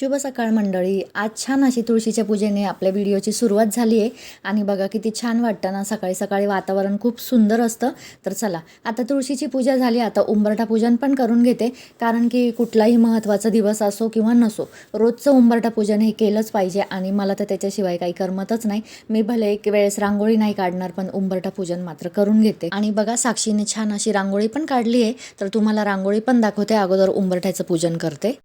शुभ सकाळ मंडळी. आज छान अशी तुळशीच्या पूजेने आपल्या व्हिडिओची सुरुवात झाली आहे. आणि बघा किती छान वाटतं ना सकाळी सकाळी वातावरण खूप सुंदर असतं. तर चला आता तुळशीची पूजा झाली आता उंबरठा पूजन पण करून घेते. कारण की कुठलाही महत्त्वाचा दिवस असो किंवा नसो रोजचं उंबरठा पूजन हे केलंच पाहिजे. आणि मला तर त्याच्याशिवाय काही करमतच नाही. मी भले एक वेळेस रांगोळी नाही काढणार पण उंबरठा पूजन मात्र करून घेते. आणि बघा साक्षीने छान अशी रांगोळी पण काढली आहे. तर तुम्हाला रांगोळी पण दाखवते अगोदर उंबरठ्याचं पूजन करते.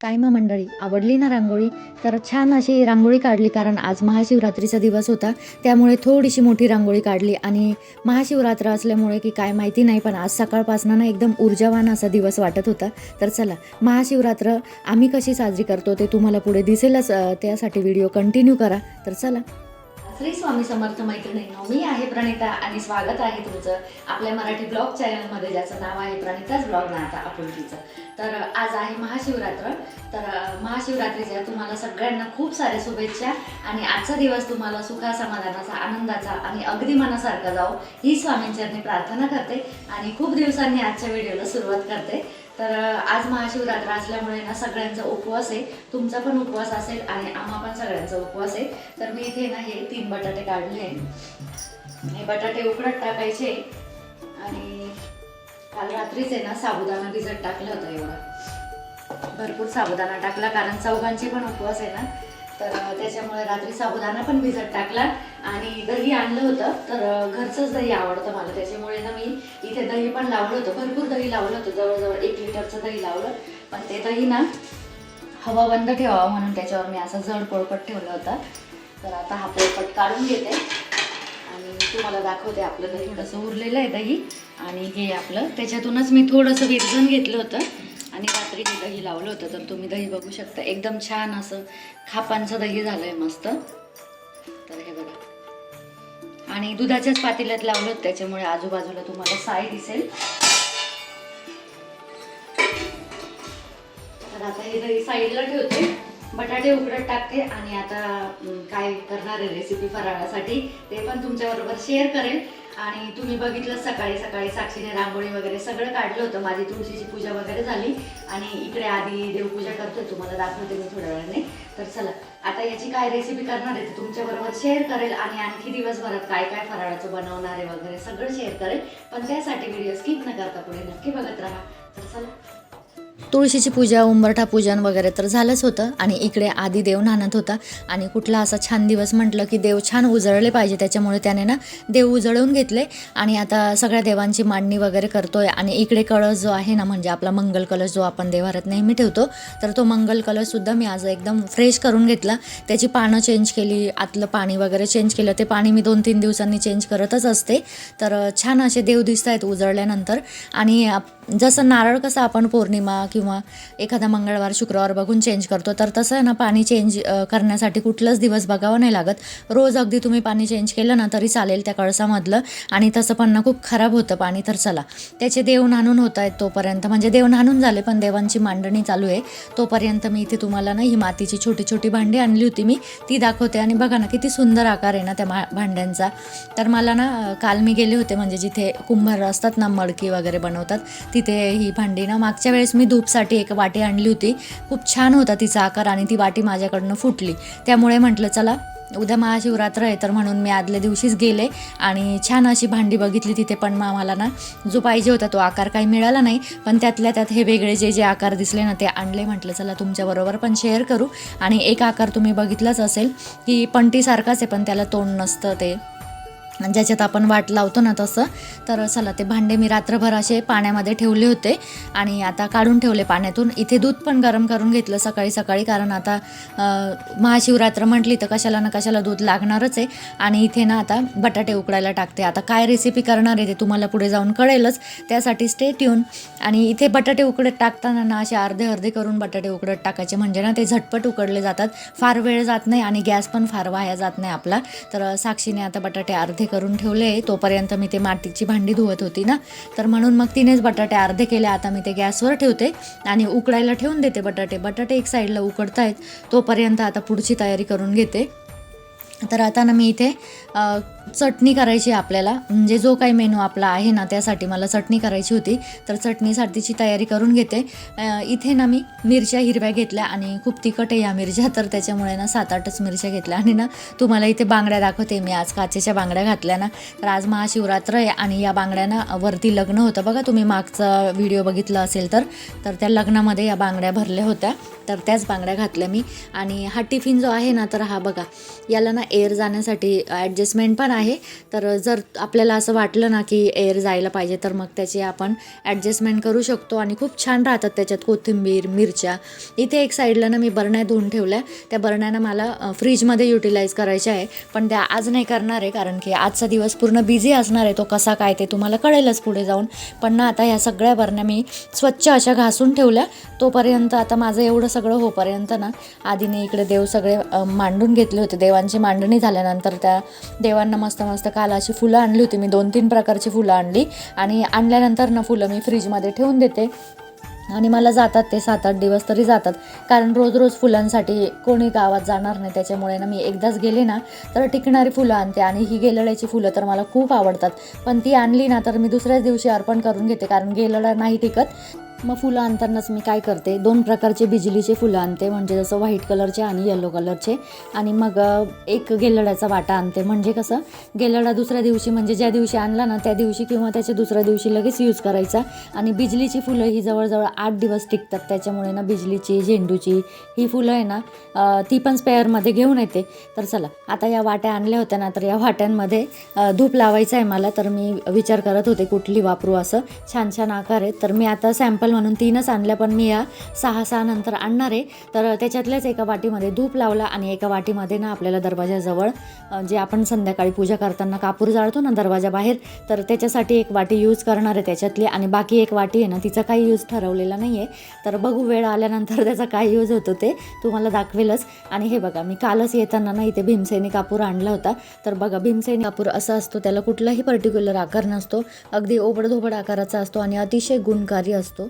काय मग मंडळी आवडली ना रांगोळी? तर छान अशी रांगोळी काढली कारण आज महाशिवरात्रीचा दिवस होता त्यामुळे थोडीशी मोठी रांगोळी काढली आणि महाशिवरात्र असल्यामुळे की काय माहिती नाही पण आज सकाळपासून ना एकदम ऊर्जावान असा दिवस वाटत होता. तर चला महाशिवरात्र आम्ही कशी साजरी करतो ते तुम्हाला पुढे दिसेलच त्यासाठी व्हिडिओ कंटिन्यू करा. तर चला. श्री स्वामी समर्थ मैत्रिणींनो मी आहे प्रणिता आणि स्वागत आहे तुमचं आपल्या मराठी ब्लॉग चॅनलमध्ये ज्याचं नाव आहे प्रणिताच ब्लॉग नाता आपुलकीचं. तर आज आहे महाशिवरात्र. तर महाशिवरात्रीच्या तुम्हाला सगळ्यांना खूप साऱ्या शुभेच्छा आणि आजचा दिवस तुम्हाला सुखा समाधानाचा आनंदाचा आणि अगदी मनासारखा जाओ ही स्वामींचरणी प्रार्थना करते आणि खूप दिवसांनी आजच्या व्हिडिओला सुरुवात करते. तर आज महाशिवरात्र असल्यामुळे ना सगळ्यांचा उपवास आहे. तुमचा पण उपवास असेल आणि आम्हा पण सगळ्यांचा उपवास आहे. तर मी इथे ना हे तीन बटाटे काढले हे बटाटे उकडत टाकायचे आणि काल रात्रीच आहे ना साबुदाणा भिजत टाकलं होतं एवढं. भरपूर साबुदाणा टाकला कारण चौघांचे पण उपवास आहे ना. तर त्याच्यामुळे रात्री साबुदाणा पण भिजत टाकला आणि दही आणलं होतं. तर घरचंच दही आवडतं मला. त्याच्यामुळे ना मी इथे दही पण लावलं होतं. भरपूर दही लावलं होतं. जवळजवळ एक लिटरचं दही लावलं. पण ते दही ना हवा बंद ठेवावं म्हणून त्याच्यावर मी असं जड पोळपट ठेवलं होतं. तर आता हा पोळपट काढून घेते. आणि तुम्हाला दाखवते आपलं दही कसं उरलेलं आहे दही. आणि हे आपलं त्याच्यातूनच मी थोडंसं विरजण घेतलं होतं. आणि रात्री मी दही लावलं होतं तर तुम्ही दही बघू शकता. एकदम छान असं खापांचं दही झालं आहे मस्त. तर हे बघा. आणि दुधाच्याच पातेल्यात लावलं होतं त्याच्यामुळे आजूबाजूला तुम्हाला साय दिसेल. तर आता हे दही साईडला ठेवते. बटाटे उकडत टाकते आणि आता काय करणार आहे रेसिपी फराळासाठी ते पण तुमच्याबरोबर शेअर करेल आणि तुम्ही बघितलं सकाळी सकाळी साक्षीने रांगोळी वगैरे सगळं काढलं होतं. माझी तुळशीची पूजा वगैरे झाली. आणि इकडे आधी देवपूजा करतोय. तुम्हाला दाखवते मी थोड्या वेळाने. तर चला आता याची काय रेसिपी करणार आहे ते तुमच्याबरोबर शेअर करेल आणि आणखी दिवसभरात काय काय फराळाचं बनवणार आहे वगैरे सगळं शेअर करेल. पण त्यासाठी व्हिडिओ स्किप न करता पुढे नक्की बघत राहा. तर चला तुळशीची पूजा उंबरठा पूजन वगैरे तर झालंच होतं आणि इकडे आधी देव नाणत होता. आणि कुठला असा छान दिवस म्हटलं की देव छान उजळले पाहिजे त्याच्यामुळे त्याने ना देव उजळून घेतले. आणि आता सगळ्या देवांची मांडणी वगैरे करतोय आणि इकडे कळस जो आहे ना म्हणजे आपला मंगल कलश जो आपण देवारात नेहमी ठेवतो तर तो मंगल कलशसुद्धा मी आज एकदम फ्रेश करून घेतला. त्याची पानं चेंज केली आतलं पाणी वगैरे चेंज केलं. ते पाणी मी दोन तीन दिवसांनी चेंज करतच असते. तर छान असे देव दिसत आहेत उजळल्यानंतर. आणि आप- जसं नारळ कसं आपण पौर्णिमा किंवा किंवा एखादा मंगळवार शुक्रवार बघून चेंज करतो. तर तसं आहे ना पाणी चेंज करण्यासाठी कुठलंच दिवस बघावं नाही लागत. रोज अगदी तुम्ही पाणी चेंज केलं ना तरी चालेल त्या कळसामधलं. आणि तसं पण ना खूप खराब होतं पाणी तर चला. त्याचे देव नाणून होत आहेत तोपर्यंत. म्हणजे देव नाणून झाले पण देवांची मांडणी चालू आहे. तोपर्यंत मी इथे तुम्हाला ना ही मातीची छोटी छोटी भांडी आणली होती मी. ती दाखवते. आणि बघा ना किती सुंदर आकार आहे ना त्या मा भांड्यांचा. तर मला ना काल मी गेले होते म्हणजे जिथे कुंभार असतात ना मडकी वगैरे बनवतात तिथे ही भांडी ना मागच्या वेळेस मी धूपसाठी एक वाटी आणली होती. खूप छान होता तिचा आकार आणि ती वाटी माझ्याकडनं फुटली. त्यामुळे म्हटलं चला उद्या महाशिवरात्र आहे तर म्हणून मी आदल्या दिवशीच गेले आणि छान अशी भांडी बघितली तिथे पण मग आम्हाला ना जो पाहिजे होता तो आकार काही मिळाला नाही. पण त्यातल्या त्यात हे वेगळे जे जे आकार दिसले ना ते आणले. म्हटलं चला तुमच्याबरोबर पण शेअर करू. आणि एक आकार तुम्ही बघितलाच असेल की पंटीसारखाच आहे पण त्याला तोंड नसतं ते. ज्याच्यात आपण वाट लावतो ना तसं तर चला ते भांडे मी रात्रभर असे पाण्यामध्ये ठेवले होते. आणि आता काढून ठेवले पाण्यातून. इथे दूध पण गरम करून घेतलं सकाळी सकाळी कारण आता महाशिवरात्र म्हटली तर कशाला ना कशाला दूध लागणारच आहे. आणि इथे ना आता बटाटे उकडायला टाकते. आता काय रेसिपी करणार आहे ते तुम्हाला पुढे जाऊन कळेलच. त्यासाठी स्टे ट्यून आणि इथे बटाटे उकडत टाकताना ना असे अर्धे अर्धे करून बटाटे उकडत टाकायचे. म्हणजे ना ते झटपट उकडले जातात. फार वेळ जात नाही आणि गॅस पण फार वाया जात नाही आपला. तर साक्षीने आता बटाटे अर्धे करून ठेवले तोपर्यंत मी ते मातीची भांडी धुवत होती ना. तर म्हणून मग तिनेच बटाटे अर्धे केले आता मी ते गॅसवर ठेवते आणि उकडायला ठेवून देते बटाटे. बटाटे एक साईडला उकडतायत तोपर्यंत आता पुढची तयारी करून घेते. तर आता ना मी इथे चटणी करायची आहे आपल्याला. म्हणजे जो काही मेनू आपला आहे ना त्यासाठी मला चटणी करायची होती. तर चटणीसाठीची तयारी करून घेते. इथे ना मी मिरच्या हिरव्या घेतल्या आणि खूप तिखट आहे या मिरच्या. तर त्याच्यामुळे ना सात आठच मिरच्या घेतल्या. आणि ना तुम्हाला इथे बांगड्या दाखवते मी. आज काचेच्या बांगड्या घातल्या ना. तर आज महाशिवरात्र आहे आणि या बांगड्यांना वरती लग्न होतं. बघा तुम्ही मागचा व्हिडिओ बघितला असेल तर. तर त्या लग्नामध्ये या बांगड्या भरल्या होत्या. तर त्याच बांगड्या घातल्या मी. आणि हा टिफिन जो आहे ना तर हा बघा याला ना एअर जाण्यासाठी ॲडजस्टमेंट पण आहे. तर जर आपल्याला असं वाटलं ना की एअर जायला पाहिजे तर मग त्याची आपण ॲडजस्टमेंट करू शकतो. आणि खूप छान राहतात त्याच्यात कोथिंबीर मिरच्या. इथे एक साईडला ना मी बरण्या धुवून ठेवल्या. त्या बरण्यानं मला फ्रीजमध्ये युटिलाइज करायच्या आहे. पण त्या आज नाही करणार आहे कारण की आजचा दिवस पूर्ण बिझी असणार आहे. तो कसा काय ते तुम्हाला कळेलच पुढे जाऊन. पण ना आता ह्या सगळ्या बरण्या मी स्वच्छ अशा घासून ठेवल्या. तोपर्यंत आता माझं एवढं सगळं होपर्यंत ना आधीने इकडे देव सगळे मांडून घेतले होते. देवांची मांडणी झाल्यानंतर त्या देवांना मस्त मस्त काल अशी फुलं आणली होती. मी दोन तीन प्रकारची फुलं आणली आणि आणल्यानंतर ना फुलं मी फ्रीजमध्ये ठेवून देते. आणि मला जातात ते सात आठ दिवस तरी जातात. कारण रोज रोज फुलांसाठी कोणी गावात जाणार नाही. त्याच्यामुळे ना मी एकदाच गेले ना तर टिकणारी फुलं आणते. आणि ही गेलड्याची फुलं तर मला खूप आवडतात. पण ती आणली ना तर मी दुसऱ्याच दिवशी अर्पण करून घेते. कारण गेलडा नाही टिकत. मग फुलं आणतानाच मी काय करते? दोन प्रकारचे बिजलीचे फुलं आणते. म्हणजे जसं व्हाईट कलरचे आणि येलो कलरचे. आणि मग एक गेलड्याचा वाटा आणते. म्हणजे कसं? गेलडा दुसऱ्या दिवशी म्हणजे ज्या दिवशी आणला ना त्या दिवशी किंवा त्याच्या दुसऱ्या दिवशी लगेच यूज करायचा. आणि बिजलीची फुलं ही जवळजवळ आठ दिवस टिकतात. त्याच्यामुळे ना बिजलीची झेंडूची ही फुलं आहे ना ती पण स्पेअरमध्ये घेऊन येते. तर चला आता या वाट्या आणल्या होत्या ना तर या वाट्यांमध्ये धूप लावायचा आहे मला. तर मी विचार करत होते कुठली वापरू असं. छान छान आकार आहेत तर मी आता सॅम्पल म्हणून तीनच आणल्या पण मी या सहा सहा नंतर आणणार आहे. तर त्याच्यातल्याच एका वाटीमध्ये धूप लावला आणि एका वाटीमध्ये ना आपल्याला दरवाजाजवळ जे आपण संध्याकाळी पूजा करताना कापूर जाळतो ना दरवाजाबाहेर तर त्याच्यासाठी एक वाटी यूज करणार आहे त्याच्यातली. आणि बाकी एक वाटी आहे ना तिचा काही यूज ठरवलेला नाही आहे तर बघू वेळ आल्यानंतर त्याचा काय यूज होतो ते तुम्हाला दाखवेलच. आणि हे बघा मी कालच येताना ना इथे भीमसेनी कापूर आणला होता. तर बघा भीमसेनी कापूर असा असतो त्याला कुठलाही पर्टिक्युलर आकार नसतो. अगदी ओबडधोबड आकाराचा असतो आणि अतिशय गुणकारी असतो.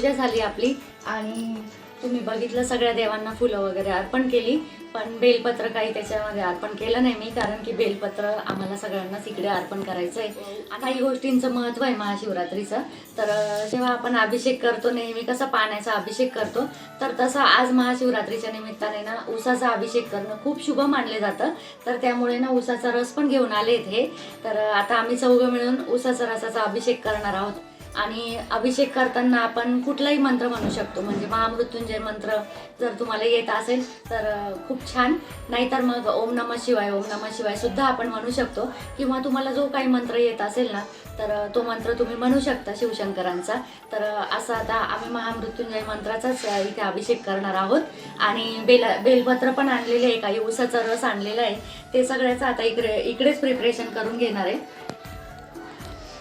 पूजा झाली आपली आणि तुम्ही बघितलं सगळ्या देवांना फुलं वगैरे अर्पण केली पण बेलपत्र काही त्याच्यामध्ये अर्पण केलं नाही मी कारण की बेलपत्र आम्हाला सगळ्यांनाच इकडे अर्पण करायचं आहे काही गोष्टींचं महत्त्व आहे महाशिवरात्रीचं. तर जेव्हा आपण अभिषेक करतो नेहमी कसं पाण्याचा अभिषेक करतो तर तसं आज महाशिवरात्रीच्या निमित्ताने ना उसाचा अभिषेक करणं खूप शुभ मानले जातं. तर त्यामुळे ना उसाचा रस पण घेऊन आले हे. तर आता आम्ही चौघं मिळून उसाचा रसाचा अभिषेक करणार आहोत. आणि अभिषेक करताना आपण कुठलाही मंत्र म्हणू शकतो. म्हणजे महामृत्युंजय मंत्र जर तुम्हाला येत असेल तर खूप छान. नाहीतर मग ओम नम शिवाय ओम नम शिवाय सुद्धा आपण म्हणू शकतो. किंवा तुम्हाला जो काही मंत्र येत असेल ना तर तो मंत्र तुम्ही म्हणू शकता शिवशंकरांचा. तर असं आता आम्ही महामृत्युंजय मंत्राचाच इथे अभिषेक करणार आहोत. आणि बेल बेलपत्र पण आणलेले आहे. काही उसाचा रस आणलेला आहे. ते सगळ्याचं आता इकडे इकडेच प्रिपरेशन करून घेणार आहे.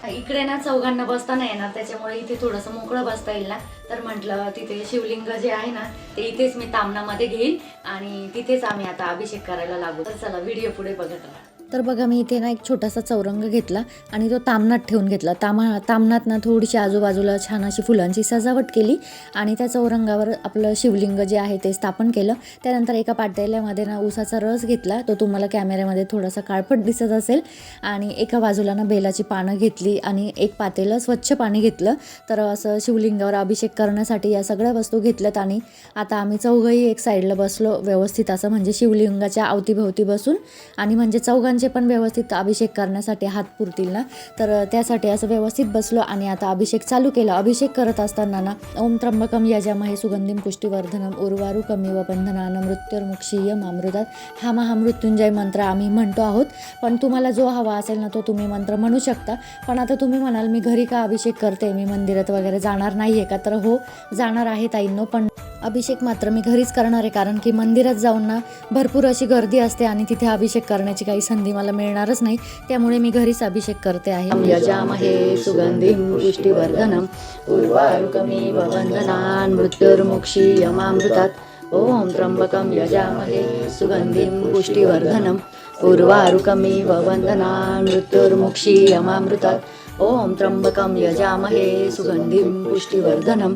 इकडे ना चौघांना बसता नाही येणार त्याच्यामुळे इथे थोडंसं मोकळं बसता येईल ना. तर म्हटलं तिथे शिवलिंग जे आहे ना ते इथेच मी तामणामध्ये घेईल आणि तिथेच आम्ही आता अभिषेक करायला लागू. तर चला व्हिडिओ पुढे बघत राहा. तर बघा मी इथे ना एक छोटासा चौरंग घेतला आणि तो तामनात ठेवून घेतला. तामा तामनात ना थोडीशी आजूबाजूला छान अशी फुलांची सजावट केली आणि त्या चौरंगावर आपलं शिवलिंग जे आहे ते स्थापन केलं. त्यानंतर एका पातेल्यामध्ये ना ऊसाचा रस घेतला. तो तुम्हाला कॅमेऱ्यामध्ये थोडासा काळपट दिसत असेल. आणि एका बाजूला ना बेलाची पानं घेतली आणि एक पातेलं स्वच्छ पाणी घेतलं. तर असं शिवलिंगावर अभिषेक करण्यासाठी या सगळ्या वस्तू घेतल्यात आणि आता आम्ही चौघही एक साईडला बसलो व्यवस्थित असं म्हणजे शिवलिंगाच्या अवतीभोवती बसून. आणि म्हणजे चौघांचे पण व्यवस्थित अभिषेक करण्यासाठी हात पुरतील ना तर त्यासाठी असं व्यवस्थित बसलो आणि आता अभिषेक चालू केला. अभिषेक करत असताना ना ओम त्र्यंबकम यजामहे सुगंधिम पुष्टीवर्धनम उर्वारू कमी व बंधनान मृत्युर्मुक्षीय अमृतात हा महामृत्युंजय मंत्र आम्ही म्हणतो आहोत. पण तुम्हाला जो हवा असेल ना तो तुम्ही मंत्र म्हणू शकता. पण आता तुम्ही म्हणाल मी घरी का अभिषेक करते? मी मंदिरात वगैरे जाणार नाही आहे का? तर हो जाणार आहे ताईंनो पण अभिषेक मात्र मी घरीच करणार आहे कारण की मंदिरात जाऊन ना भरपूर अशी गर्दी असते आणि तिथे अभिषेक करण्याची काही संधी मला मिळणारच नाही. त्यामुळे मी घरीच अभिषेक करते आहे. यजामहे सुगंधिम पुष्टीवर्धनम। उर्वारुकमी वंदनान मृत्युर्मुक्षी यमामृतात। ओम त्र्यंबकम यजामहे सुगंधिम पुष्टीवर्धनम। उर्वारुकमी वंदनान मृत्युर्मुक्षी यमामृतात। ओम त्र्यंबकम यजामहे सुगंधिम पुष्टीवर्धनम।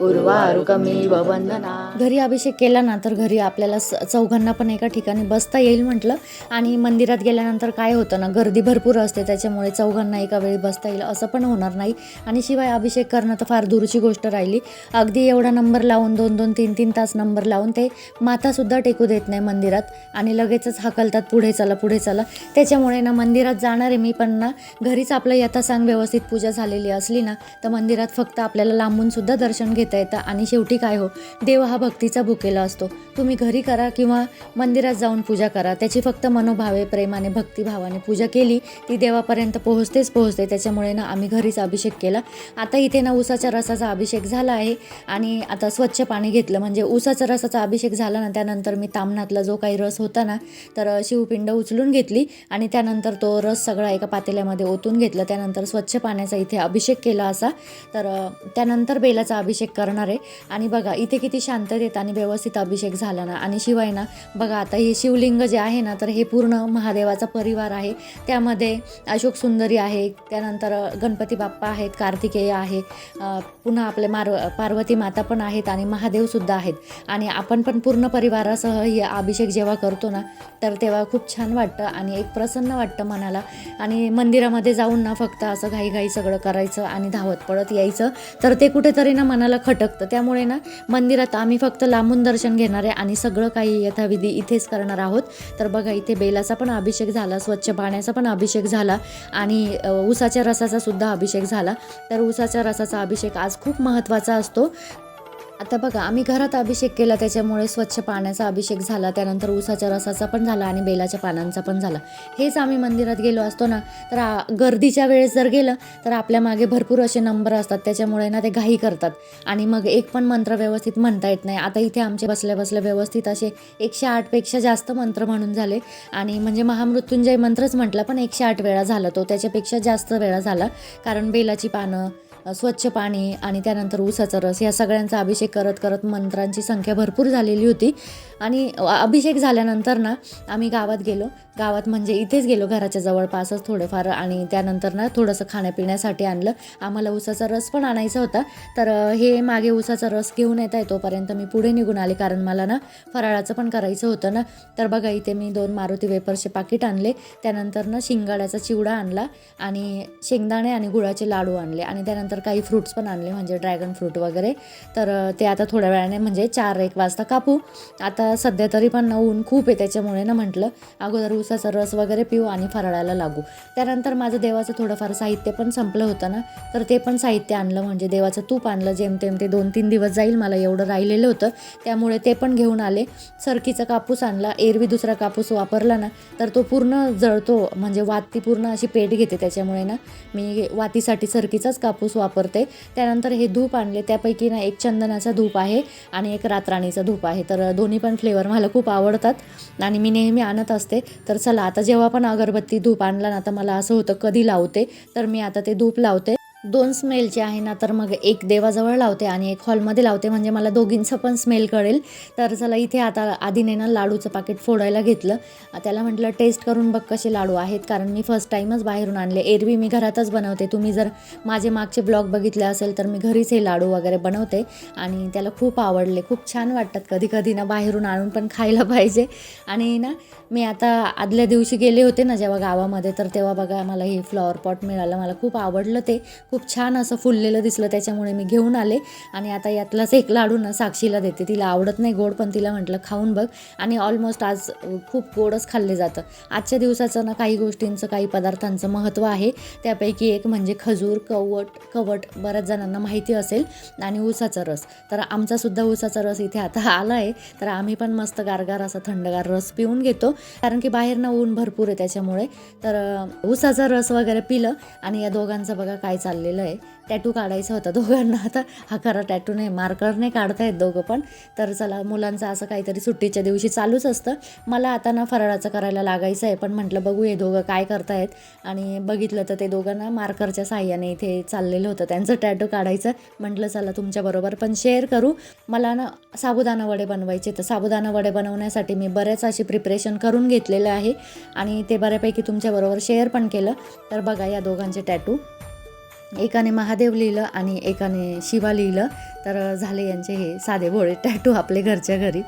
वंदना घरी अभिषेक केला ना तर घरी आपल्याला चौघांना पण एका ठिकाणी बसता येईल म्हटलं. आणि मंदिरात गेल्यानंतर काय होतं ना गर्दी भरपूर असते त्याच्यामुळे चौघांना एका वेळी बसता येईल असं पण होणार नाही. आणि शिवाय अभिषेक करणं तर फार दूरची गोष्ट राहिली. अगदी एवढा नंबर लावून दोन दोन तीन तीन तास नंबर लावून ते मातासुद्धा टेकू देत नाही मंदिरात. आणि लगेचच हाकलतात पुढे चला पुढे चला. त्याच्यामुळे ना मंदिरात जाणार आहे मी पण ना घरीच आपलं यथासांग व्यवस्थित पूजा झालेली असली ना तर मंदिरात फक्त आपल्याला लांबून सुद्धा दर्शन घेता येतं आणि शेवटी काय हो? देव हा भक्तीचा भुकेला असतो. तुम्ही घरी करा किंवा मंदिरात जाऊन पूजा करा. त्याची फक्त मनोभावे प्रेमाने भक्तिभावाने पूजा केली ती देवापर्यंत पोहोचतेच पोहोचते. त्याच्यामुळे ना आम्ही घरीच अभिषेक केला. आता इथे ना उसाच्या रसाचा अभिषेक झाला आहे आणि आता स्वच्छ पाणी घेतलं. म्हणजे उसाच्या रसाचा अभिषेक झाला ना त्यानंतर मी तामनातला जो काही रस होता ना तर शिवपिंड उचलून घेतली आणि त्यानंतर तो रस सगळा एका पातेल्यामध्ये ओतून घेतला. त्यानंतर स्वच्छ पाण्याचा इथे अभिषेक केला असा. तर त्यानंतर बेलाचा अभिषेक करणार आहे. आणि बघा इथे किती शांततेत आणि व्यवस्थित अभिषेक झाला ना. आणि शिवाय ना बघा आता हे शिवलिंग जे आहे ना तर हे पूर्ण महादेवाचा परिवार आहे. त्यामध्ये अशोक सुंदरी आहे त्यानंतर गणपती बाप्पा आहेत कार्तिकेय आहे पुन्हा आपले मार पार्वती माता पण आहेत आणि महादेवसुद्धा आहेत. आणि आपण पण पूर्ण परिवारासह हे अभिषेक जेव्हा करतो ना तर तेव्हा खूप छान वाटतं आणि एक प्रसन्न वाटतं मनाला. आणि मंदिरामध्ये जाऊन ना फक्त असं घाईघाई सगळं करायचं आणि धावत पळत यायचं. तर ते कुठेतरी ना मनाला खटकतं. त्यामुळे ना मंदिरात आम्ही फक्त लांबून दर्शन घेणार आहे आणि सगळं काही यथाविधी इथेच करणार आहोत. तर बघा इथे बेलाचा पण अभिषेक झाला स्वच्छ पाण्याचा पण अभिषेक झाला आणि ऊसाच्या उसाच्या रसाचा सुद्धा अभिषेक झाला. तर उसाच्या रसाचा अभिषेक आज खूप महत्त्वाचा असतो. आता बघा आम्ही घरात अभिषेक केला त्याच्यामुळे स्वच्छ पाण्याचा अभिषेक झाला त्यानंतर उसाच्या रसाचा पण झाला आणि बेलाच्या पानांचा पण झाला. हेच आम्ही मंदिरात गेलो असतो ना तर गर्दीच्या वेळेस जर गेलं तर आपल्या मागे भरपूर असे नंबर असतात त्याच्यामुळे ना ते घाई करतात. आणि मग एक पण मंत्र व्यवस्थित म्हणता येत नाही. आता इथे आमचे बसल्या बसल्या व्यवस्थित असे एकशे आठपेक्षा जास्त मंत्र म्हणून झाले. आणि म्हणजे महामृत्युंजय मंत्रच म्हटला पण एकशे आठ वेळा झाला तो. त्याच्यापेक्षा जास्त वेळा झाला कारण बेलाची पानं स्वच्छ पाणी आणि त्यानंतर ऊसाचा रस या सगळ्यांचा अभिषेक करत करत मंत्रांची संख्या भरपूर झालेली होती. आणि अभिषेक झाल्यानंतर ना आम्ही गावात गेलो. गावात म्हणजे इथेच गेलो घराच्या जवळपासच थोडंफार आणि त्यानंतर ना थोडंसं खाण्यापिण्यासाठी आणलं. आम्हाला ऊसाचा रस पण आणायचा होता. तर हे मागे ऊसाचा रस घेऊन येत आहे तोपर्यंत मी पुढे निघून आले. कारण मला ना फराळाचं पण करायचं होतं ना. तर बघा इथे मी दोन मारुती वेपर्सचे पाकिट आणले. त्यानंतर ना शिंगाड्याचा चिवडा आणला आणि शेंगदाणे आणि गुळाचे लाडू आणले. आणि त्यानंतर त्यानंतर काही फ्रुट्स पण आणले म्हणजे ड्रॅगन फ्रूट वगैरे. तर ते आता थोड्या वेळाने म्हणजे चार एक वाजता कापू. आता सध्या तरी पण ऊन खूप आहे त्याच्यामुळे ना म्हटलं अगोदर उसाचा रस वगैरे पिऊ आणि फराळाला लागू. त्यानंतर माझं देवाचं थोडंफार साहित्य पण संपलं होतं ना तर ते पण साहित्य आणलं म्हणजे देवाचं तूप आणलं जेमतेम ते दोन तीन दिवस जाईल मला एवढं राहिलेलं होतं. त्यामुळे ते पण घेऊन आले. सरकीचा कापूस आणला एरवी दुसरा कापूस वापरला ना तर तो पूर्ण जळतो म्हणजे वाती पूर्ण अशी पेट घेते त्याच्यामुळे ना. मी वातीसाठी सरकीचाच कापूस वापरते. त्यानंतर हे धूप आणले. त्यापैकी ना एक चंदनाचा धूप आहे आणि एक रातराणीचा धूप आहे. तर दोन्ही पण फ्लेवर मला खूप आवडतात आणि मी नेहमी आणत असते. तर चला आता जेव्हा पण अगरबत्ती धूप आणला ना तर मला असं होतं कधी लावते? तर मी आता ते धूप लावते. दोन स्मेलचे आहे ना तर मग एक देवाजवळ लावते आणि एक हॉलमध्ये लावते. म्हणजे मला दोघींचं पण स्मेल कळेल. तर चला इथे आता आधीने ना लाडूचं पाकिट फोडायला घेतलं. त्याला म्हटलं टेस्ट करून बघ कसे लाडू आहेत. कारण मी फर्स्ट टाईमच बाहेरून आणले. एरवी मी घरातच बनवते. तुम्ही जर माझे मागचे ब्लॉग बघितले असेल तर मी घरीच हे लाडू वगैरे बनवते. आणि त्याला खूप आवडले. खूप छान वाटतात कधी कधी ना बाहेरून आणून पण खायला पाहिजे. आणि ना मी आता आदल्या दिवशी गेले होते ना जेव्हा गावामध्ये तर तेव्हा बघा मला हे फ्लॉवर पॉट मिळालं. मला खूप आवडलं ते. खूप छान असं फुललेलं दिसलं त्याच्यामुळे मी घेऊन आले. आणि आता यातलाच एक लाडू ना साक्षीला देते. तिला आवडत नाही गोड पण तिला म्हटलं खाऊन बघ. आणि ऑलमोस्ट आज खूप गोडच खाल्ले जातं. आजच्या दिवसाचं ना काही गोष्टींचं काही पदार्थांचं महत्त्व आहे. त्यापैकी एक म्हणजे खजूर कवट कवट बऱ्याच जणांना माहिती असेल. आणि ऊसाचा रस. तर आमचासुद्धा ऊसाचा रस इथे आता आला आहे तर आम्ही पण मस्त गारगार असा थंडगार रस पिऊन घेतो. कारण की बाहेर ना ऊन भरपूर आहे त्याच्यामुळे. तर ऊसाचा रस वगैरे पिलं. आणि या दोघांचं बघा काय चाललं चाललेलं आहे. टॅटू काढायचा होता दोघांना. आता हा खरा टॅटू नाही मार्करने काढतायत दोघं पण. तर चला मुलांचं असं काहीतरी सुट्टीच्या दिवशी चालूच असतं. मला आता ना फराळाचं करायला लागायचं आहे पण म्हटलं बघू हे दोघं काय करतायत. आणि बघितलं तर ते दोघांना मार्करच्या साह्याने इथे चाललेलं होतं. त्यांचं टॅटू काढायचं. म्हटलं चला तुमच्याबरोबर पण शेअर करू. मला ना साबुदाणा वडे बनवायचे तर साबुदाणा वडे बनवण्यासाठी मी बऱ्याच अशी प्रिपरेशन करून घेतलेलं आहे. आणि ते बऱ्यापैकी तुमच्याबरोबर शेअर पण केलं. तर बघा या दोघांचे टॅटू एकाने महादेव लिहिलं आणि एकाने शिवा लिहिलं तर झाले यांचे हे साधे भोळे टॅटू आपले घरच्या घरी.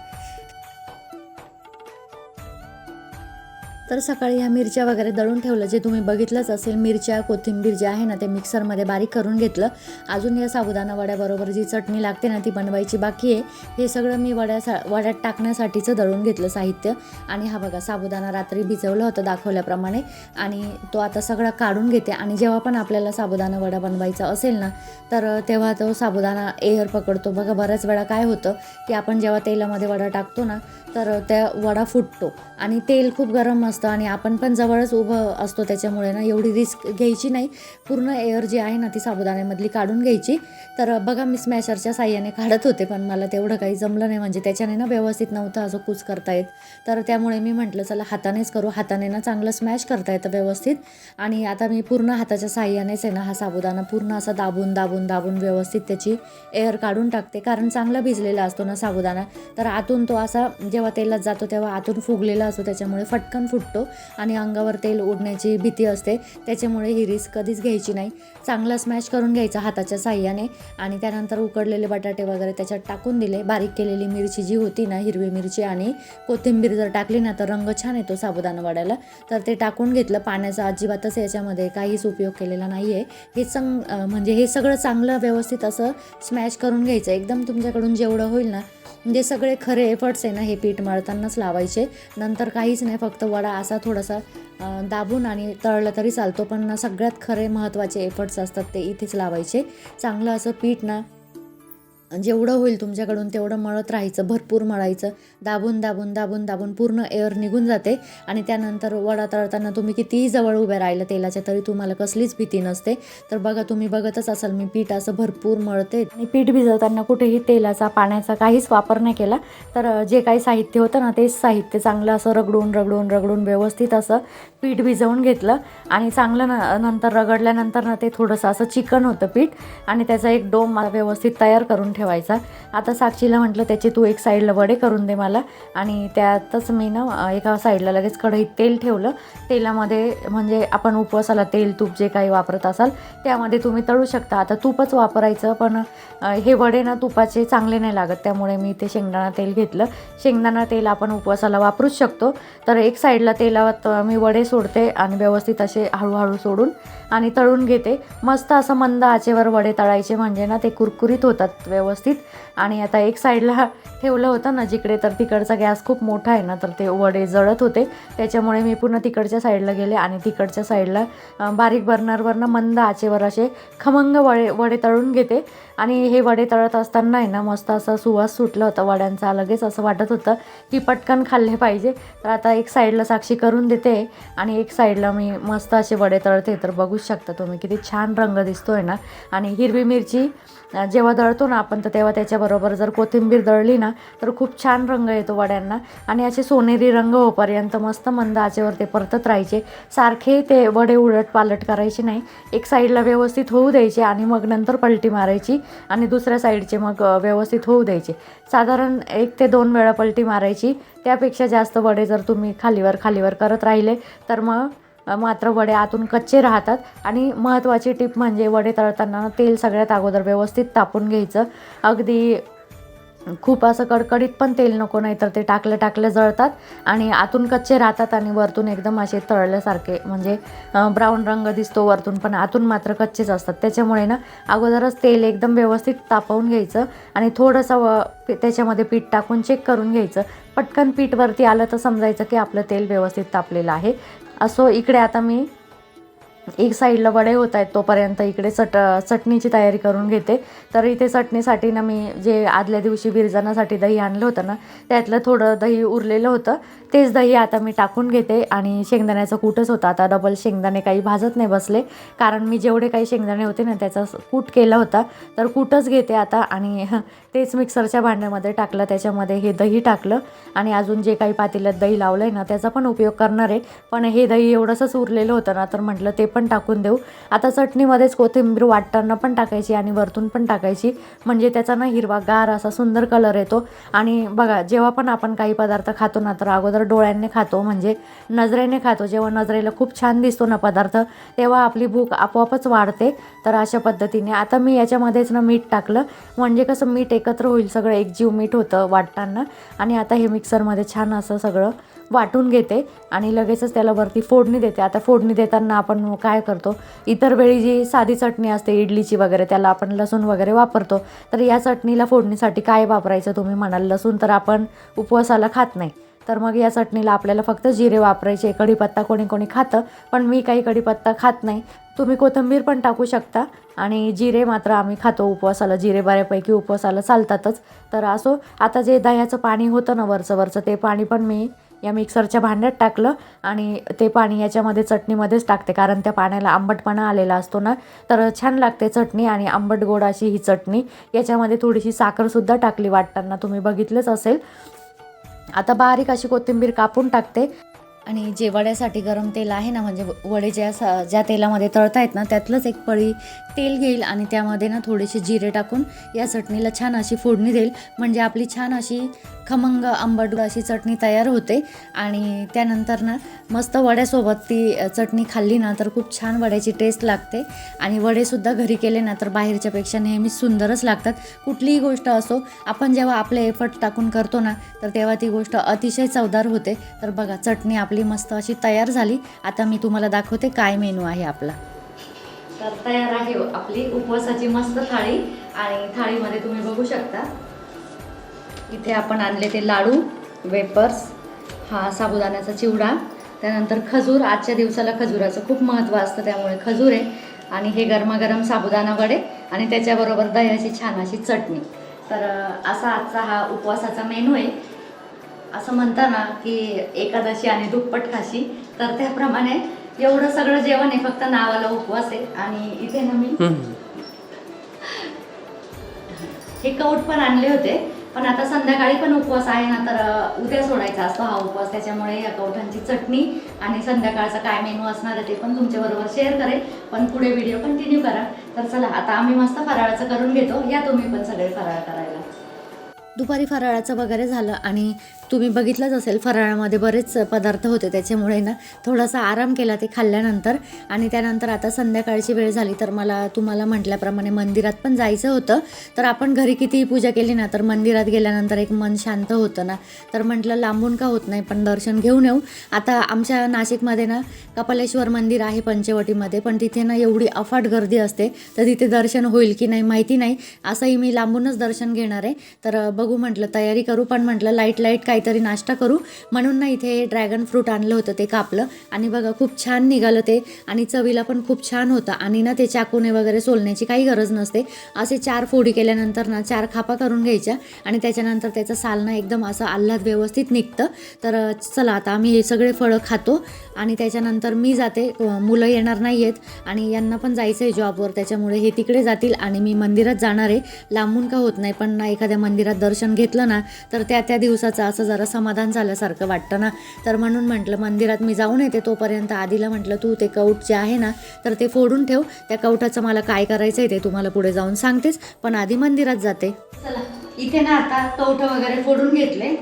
तर सकाळी ह्या मिरच्या वगैरे दळून ठेवलं. जे तुम्ही बघितलंच असेल मिरच्या कोथिंबीर जे आहे ना ते मिक्सरमध्ये बारीक करून घेतलं. अजून या साबुदाणा वड्याबरोबर जी चटणी लागते ना ती बनवायची बाकी आहे. हे सगळं मी वड्या वड्यात टाकण्यासाठीचं दळून घेतलं साहित्य. आणि हा बघा साबुदाणा रात्री भिजवलं होतं दाखवल्याप्रमाणे. आणि तो आता सगळा काढून घेते. आणि जेव्हा पण आपल्याला साबुदाणा वडा बनवायचा असेल ना तर तेव्हा तो साबुदाणा एअर पकडतो. बघा बऱ्याच वेळा काय होतं की आपण जेव्हा तेलामध्ये वडा टाकतो ना तर त्या वडा फुटतो. आणि तेल खूप गरम असतं. आणि आपण पण जवळच उभं असतो त्याच्यामुळे ना एवढी रिस्क घ्यायची नाही. पूर्ण एअर जी आहे ना ती साबुदाण्यामधली काढून घ्यायची. तर बघा मी स्मॅशरच्या साह्याने काढत होते पण मला तेवढं काही जमलं नाही. म्हणजे त्याच्याने ना व्यवस्थित नव्हतं असं कूच करता येत. तर त्यामुळे मी म्हटलं चला हातानेच करू. हाताने ना चांगलं स्मॅश करता येतं व्यवस्थित. आणि आता मी पूर्ण हाताच्या साह्यानेच आहे ना हा साबुदाणा पूर्ण असा दाबून दाबून दाबून व्यवस्थित त्याची एअर काढून टाकते. कारण चांगला भिजलेला असतो ना साबुदाणा. तर आतून तो असा जेव्हा तेलात जातो तेव्हा आतून फुगलेला असतो. त्याच्यामुळे फटकन फुटतो आणि अंगावर तेल उडण्याची भीती असते. त्याच्यामुळे ही रिस्क कधीच घ्यायची नाही. चांगला स्मॅश करून घ्यायचा हाताच्या साह्याने आणि त्यानंतर उकडलेले बटाटे वगैरे त्याच्यात टाकून दिले. बारीक केलेली मिरची जी होती ना हिरवी मिरची आणि कोथिंबीर जर टाकली ना तर रंग छान येतो साबुदाणा वड्याला. तर ते टाकून घेतलं. पाण्याचा अजिबातच याच्यामध्ये काहीच उपयोग केलेला नाही आहे हे संग म्हणजे हे सगळं चांगलं व्यवस्थित असं स्मॅश करून घ्यायचं. एकदम तुमच्याकडून जेवढं होईल ना म्हणजे सगळे खरे एफर्ट्स आहे ना हे पीठ मळतानाच लावायचे. नंतर काहीच नाही फक्त वडा असा थोडासा दाबून आणि तळलं तरी चालतो पण ना सगळ्यात खरे महत्त्वाचे एफर्ट्स असतात ते इथेच लावायचे. चांगलं असं पीठ ना जेवढं होईल तुमच्याकडून तेवढं मळत राहायचं भरपूर मळायचं. दाबून दाबून दाबून दाबून पूर्ण एअर निघून जाते. आणि त्यानंतर वडा तळताना तुम्ही कितीही जवळ उभ्या राहिलं तेलाच्या तरी तुम्हाला कसलीच भीती नसते. तर बघा तुम्ही बघतच असाल मी पीठ असं भरपूर मळते. आणि पीठ भिजवताना कुठेही तेलाचा पाण्याचा काहीच वापर नाही केला. तर जे काही साहित्य होतं ना तेच साहित्य चांगलं असं रगडून रगडून रगडून व्यवस्थित असं पीठ भिजवून घेतलं आणि चांगलं न नंतर रगडल्यानंतर ना ते थोडंसं असं चिकन होतं पीठ आणि त्याचा एक डोम मला व्यवस्थित तयार करून ठेवायचा. आता साक्षीला म्हटलं त्याचे तू एक साईडला वडे करून दे मला. आणि त्यातच मी ना एका साईडला लगेच कढईत तेल ठेवलं. तेलामध्ये म्हणजे आपण उपवासाला तेल तूप जे काही वापरत असाल त्यामध्ये तुम्ही तळू शकता. आता तूपच वापरायचं पण हे वडे ना तुपाचे चांगले नाही लागत. त्यामुळे मी ते शेंगदाणा तेल घेतलं. शेंगदाणा तेल आपण उपवासाला वापरूच शकतो. तर एक साईडला तेलात मी वडे सोडते आणि व्यवस्थित असे हळूहळू सोडून आणि तळून घेते. मस्त असं मंद आचेवर वडे तळायचे म्हणजे ना ते कुरकुरीत होतात व्यवस्थित. आणि आता एक साईडला ठेवलं होतं ना जिकडे तर तिकडचा गॅस खूप मोठा आहे ना तर ते वडे जळत होते. त्याच्यामुळे मी पुन्हा तिकडच्या साईडला गेले आणि तिकडच्या साईडला बारीक बारीक बर्नरवरनं मंद आचेवर असे खमंग वडे वडे तळून घेते. आणि हे वडे तळत असताना आहे ना मस्त असं सुवास सुटलं होतं वड्यांचा. लगेच असं वाटत होतं की पटकन खाल्ले पाहिजे. तर आता एक साईडला साक्षी करून देते आणि एक साईडला मी मस्त असे वडे तळते. तर बघू बघूच शकता तुम्ही किती छान रंग दिसतो आहे ना. आणि हिरवी मिरची जेव्हा दळतो ना आपण तर तेव्हा त्याच्याबरोबर जर कोथिंबीर दळली ना तर खूप छान रंग येतो वड्यांना. आणि असे सोनेरी रंग होपर्यंत मस्त मंद आचेवर ते परतत राहायचे. सारखे ते वडे उलट पालट करायचे नाही. एक साईडला व्यवस्थित होऊ द्यायचे आणि मग नंतर पलटी मारायची आणि दुसऱ्या साईडचे मग व्यवस्थित होऊ द्यायचे. साधारण एक ते दोन वेळा पलटी मारायची. त्यापेक्षा जास्त वडे जर तुम्ही खालीवर खालीवर करत राहिले तर मग मात्र वडे आतून कच्चे राहतात. आणि महत्त्वाची टीप म्हणजे वडे तळताना तेल सगळ्यात अगोदर व्यवस्थित तापून घ्यायचं. अगदी खूप असं कडकडीत पण तेल नको नाही तर ते टाकले टाकले जळतात. आणि आतून कच्चे राहतात आणि वरतून एकदम असे तळल्यासारखे म्हणजे ब्राऊन रंग दिसतो वरतून पण आतून मात्र कच्चेच असतात. त्याच्यामुळे ना अगोदरच तेल एकदम व्यवस्थित तापवून घ्यायचं आणि थोडंसं व त्याच्यामध्ये पीठ टाकून चेक करून घ्यायचं. पटकन पीठवरती आलं तर समजायचं की आपलं तेल व्यवस्थित तापलेलं आहे. असो इकडे आता मी एक साईडला वडे होत आहेत तोपर्यंत इकडे चट चटणीची तयारी करून घेते. तर इथे चटणीसाठी ना मी जे आदल्या दिवशी विरजनासाठी दही आणलं होतं ना त्यातलं थोडं दही उरलेलं होतं. तेच दही आता मी टाकून घेते आणि शेंगदाण्याचं कूटच होतं. आता डबल शेंगदाणे काही भाजत नाही बसले. कारण मी जेवढे काही शेंगदाणे होते ना त्याचा कूट केला होता. तर कूटच घेते आता आणि तेच मिक्सरच्या भांड्यामध्ये टाकलं. त्याच्यामध्ये हे दही टाकलं आणि अजून जे काही पातेल्यात दही लावलं आहे ना त्याचा पण उपयोग करणार आहे. पण हे दही एवढंसंच उरलेलं होतं ना तर म्हटलं ते पण टाकून देऊ. आता चटणीमध्येच कोथिंबीर वाटताना पण टाकायची आणि वरतून पण टाकायची. म्हणजे त्याचा ना हिरवा गार असा सुंदर कलर येतो. आणि बघा जेव्हा पण आपण काही पदार्थ खातो ना तर अगोदर डोळ्यांनी खातो. म्हणजे नजरेने खातो. जेव्हा नजरेला खूप छान दिसतो ना पदार्थ तेव्हा आपली भूक आपोआपच वाढते. तर अशा पद्धतीने आता मी याच्यामध्येच ना मीठ टाकलं. म्हणजे कसं मीठ एकत्र होईल सगळं. एकजीव मीठ होतं वाटताना. आणि आता हे मिक्सरमध्ये छान असं सगळं वाटून घेते आणि लगेचच त्याला वरती फोडणी देते. आता फोडणी देताना आपण काय करतो? इतर वेळी जी साधी चटणी असते इडलीची वगैरे त्याला आपण लसूण वगैरे वापरतो. तर या चटणीला फोडणीसाठी काय वापरायचं तुम्ही म्हणाल? लसूण तर आपण उपवासाला खात नाही. तर मग या चटणीला आपल्याला फक्त जिरे वापरायचे. कढीपत्ता कोणी कोणी खातं पण मी काही कढीपत्ता खात नाही. तुम्ही कोथिंबीर पण टाकू शकता आणि जिरे मात्र आम्ही खातो उपवासाला. जिरे बऱ्यापैकी उपवासाला चालतातच. तर असो आता जे दह्याचं पाणी होतं ना वरचं वरचं ते पाणी पण मी या मिक्सरच्या भांड्यात टाकलं आणि ते पाणी याच्यामध्ये चटणीमध्येच टाकते. कारण त्या पाण्याला आंबटपणा आलेला असतो ना तर छान लागते चटणी आणि आंबट गोड अशी ही चटणी. याच्यामध्ये थोडीशी साखरसुद्धा टाकली वाटताना तुम्ही बघितलंच असेल. आता बारीक अशी कोथिंबीर कापून टाकते. आणि जे वड्यासाठी गरम तेल आहे ना म्हणजे वडे ज्या सा ज्या तेलामध्ये तळतायत ना त्यातलंच एक पळी तेल घेईल आणि त्यामध्ये ना थोडेसे जिरे टाकून या चटणीला छान अशी फोडणी देईल. म्हणजे आपली छान अशी खमंग आंबट अशी चटणी तयार होते. आणि त्यानंतर ना मस्त वड्यासोबत ती चटणी खाल्ली ना तर खूप छान वड्याची टेस्ट लागते. आणि वडेसुद्धा घरी केले ना तर बाहेरच्यापेक्षा नेहमीच सुंदरच लागतात. कुठलीही गोष्ट असो आपण जेव्हा आपले एफर्ट टाकून करतो ना तर तेव्हा ती गोष्ट अतिशय चवदार होते. तर बघा चटणी आपली मस्त अशी तयार झाली. आता मी तुम्हाला दाखवते काय मेनू आहे आपला. तर तयार आहे हो आपली उपवासाची मस्त थाळी आणि थाळीमध्ये तुम्ही बघू शकता. इथे आपण आणले ते लाडू वेपर्स हा साबुदाण्याचा चिवडा त्यानंतर खजूर आजच्या दिवसाला खजुराचं खूप महत्त्व असतं त्यामुळे खजूर आहे. आणि हे गरमागरम साबुदाणा वडे आणि त्याच्याबरोबर दह्याची छान अशी चटणी. तर असा आजचा हा उपवासाचा मेनू आहे. असं म्हणता ना की एकादशी आणि दुप्पट खाशी. तर त्याप्रमाणे एवढं सगळं जेवण आहे फक्त नावाला उपवास आहे. आणि इथे ना मी हे कौट पण आणले होते. पण आता संध्याकाळी पण उपवास आहे ना तर उद्या सोडायचा असतो हा उपवास. त्याच्यामुळे या कवठांची चटणी आणि संध्याकाळचा काय मेनू असणार आहे ते पण तुमच्याबरोबर शेअर करेल पण पुढे व्हिडिओ कंटिन्यू करा. तर चला आता आम्ही मस्त फराळाचं करून घेतो. या तुम्ही पण सगळे फराळ करायला. दुपारी फराळाचं वगैरे झालं आणि तुम्ही बघितलंच असेल फराळामध्ये बरेच पदार्थ होते. त्याच्यामुळे ना थोडासा आराम केला ते खाल्ल्यानंतर. आणि त्यानंतर आता संध्याकाळची वेळ झाली तर मला तुम्हाला म्हटल्याप्रमाणे मंदिरात पण जायचं होतं. तर आपण घरी कितीही पूजा केली ना तर मंदिरात गेल्यानंतर एक मन शांत होतं ना. तर म्हटलं लांबून का होत नाही पण दर्शन घेऊन येऊ. आता आमच्या नाशिकमध्ये ना कपालेश्वर मंदिर आहे पंचवटीमध्ये पण तिथे ना एवढी अफाट गर्दी असते तर तिथे दर्शन होईल की नाही माहिती नाही. असंही मी लांबूनच दर्शन घेणार आहे. तर बघू म्हटलं तयारी करू. पण म्हटलं लाइट लाइट काय काहीतरी नाश्ता करू. म्हणून ना इथे ड्रॅगन फ्रूट आणलं होतं ते कापलं. आणि बघा खूप छान निघालं ते. आणि चवीला पण खूप छान होतं. आणि ना ते चाकूने वगैरे सोलण्याची काही गरज नसते. असे चार फोडी केल्यानंतर ना चार खापा करून घ्यायच्या. आणि त्याच्यानंतर त्याचं सालना एकदम असं आल्हाद व्यवस्थित निघतं. तर चला आता आम्ही हे सगळे फळं खातो. आणि त्याच्यानंतर मी जाते. मुलं येणार नाही आहेत आणि यांना पण जायचं आहे जॉबवर. त्याच्यामुळे हे तिकडे जातील. आणि मी मंदिरात जाणार आहे. लांबून का होत नाही. पण ना एखाद्या मंदिरात दर्शन घेतलं ना तर त्या त्या दिवसाचं असं जरा समाधान झाल्यासारखं वाटतं ना? तर म्हणून म्हटलं मंदिरात मी जाऊन येते तोपर्यंत. आधीला म्हटलं तू ते कौट जे आहे ना तर ते फोडून ठेव. त्या कौटाचं मला काय करायचं आहे ते तुम्हाला पुढे जाऊन सांगतेच. पण आधी मंदिरात जाते. चला इथे ना आता कौट वगैरे फोडून घेतले.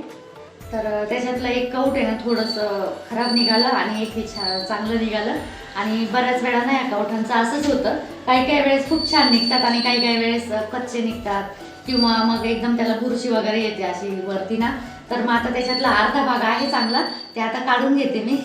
तर त्याच्यातलं एक कौट आहे ना थोडंसं खराब निघालं आणि एक हे छा चांगलं निघालं. आणि बऱ्याच वेळा ना या कवठांचं असंच होतं. काही काही वेळेस खूप छान निघतात आणि काही काही वेळेस कच्चे निघतात. किंवा मग एकदम त्याला बुरशी वगैरे येते अशी वरती ना. तर मग आता त्याच्यातला अर्धा भाग आहे चांगला. ते आता काढून घेते मी.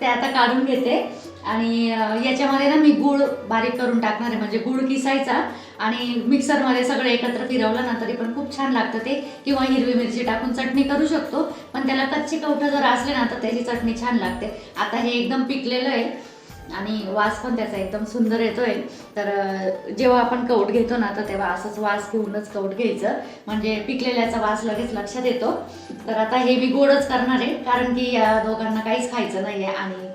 ते आता काढून घेते. आणि याच्यामध्ये ना मी गूळ बारीक करून टाकणार आहे. म्हणजे गूळ किसायचा आणि मिक्सरमध्ये सगळं एकत्र फिरवलं ना तरी पण खूप छान लागतं ते. किंवा हिरवी मिरची टाकून चटणी करू शकतो. पण त्याला कच्ची कवठं जर असले ना तर त्याची चटणी छान लागते. आता हे एकदम पिकलेलं आहे. आणि वास पण त्याचा एकदम सुंदर येतोय. तर जेव्हा आपण कौट घेतो ना तर तेव्हा असंच वास घेऊनच कौट घ्यायचं. म्हणजे पिकलेल्याचा वास लगेच लक्षात येतो. तर आता हे मी गोडच करणार आहे कारण की या दोघांना काहीच खायचं नाही आहे आणि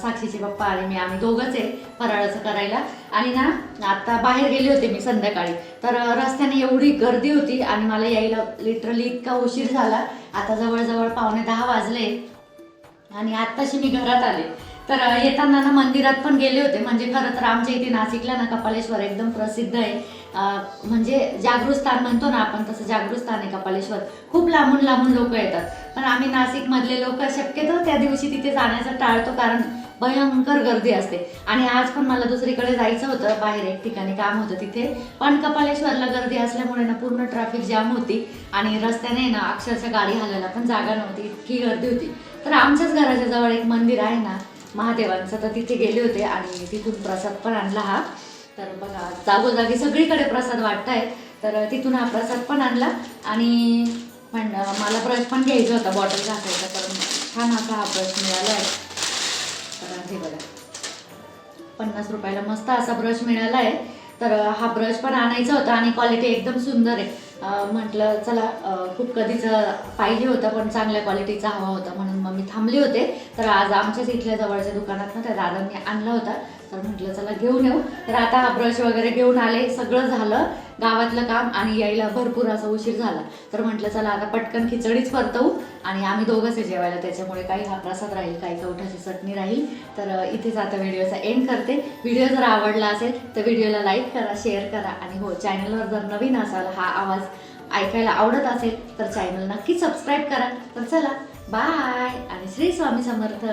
साक्षीचे पप्पा आणि मी आम्ही दोघंच आहे फराळाचं करायला. आणि ना आता बाहेर गेले होते मी संध्याकाळी. तर रस्त्याने एवढी गर्दी होती आणि मला यायला लिटरली इतका उशीर झाला. आता जवळजवळ पावणे दहा वाजले. आणि आत्ताशी मी घरात आले. तर येताना ना मंदिरात पण गेले होते. म्हणजे खरं तर आमच्या इथे नाशिकला ना कपालेश्वर एकदम प्रसिद्ध आहे. म्हणजे जागृत स्थान म्हणतो ना आपण तसं जागृत स्थान आहे कपालेश्वर. खूप लांबून लांबून लोक येतात. पण आम्ही नाशिकमधले लोक शक्यतो त्या दिवशी तिथे जाण्याचं टाळतो कारण भयंकर गर्दी असते. आणि आज पण मला दुसरीकडे जायचं होतं बाहेर एक ठिकाणी काम होतं तिथे. पण कपालेश्वरला गर्दी असल्यामुळे ना पूर्ण ट्रॅफिक जाम होती. आणि रस्त्याने ना अक्षरशः गाडी हलायला पण जागा नव्हती इतकी गर्दी होती. तर आमच्याच घराच्या जवळ एक मंदिर आहे ना महादेवांचं. तर तिथे गेले होते आणि तिथून प्रसाद पण आणला हा. तर बघा जागोजागी सगळीकडे प्रसाद वाटत आहे तर तिथून हा प्रसाद पण आणला आणि पण मला ब्रश पण घ्यायचा होता बॉटल घासायचा तर छान असा हा ब्रश मिळाला आहे तर हे बघा पन्नास रुपयाला मस्त असा ब्रश मिळाला आहे तर हा ब्रश पण आणायचा होता आणि क्वालिटी एकदम सुंदर आहे. म्हटलं चला खूप कधीच पाहिजे होतं पण चांगल्या क्वालिटीचा हवा होता म्हणून मग मी थांबले होते. तर आज आमच्याच इथल्या जवळच्या दुकानात ना त्या दादांनी आणला होता. तर म्हटलं चला घेऊन येऊ. तर आता हा ब्रश वगैरे घेऊन आले सगळं झालं. गावातलं काम आणि यायला भरपूर असा उशीर झाला. तर म्हटलं चला आता पटकन खिचडीच परतवू आणि आम्ही दोघंच आहे जेवायला. त्याच्यामुळे काही हा प्रसाद राहील काही कवठाची चटणी राहील. तर इथेच आता व्हिडिओचा एंड करते. व्हिडिओ जर आवडला असेल तर व्हिडिओला लाईक करा शेअर करा आणि हो चॅनलवर जर नवीन असाल हा आवाज ऐकायला आवडत असेल तर चॅनल नक्की सबस्क्राईब करा. तर चला बाय आणि श्री स्वामी समर्थ.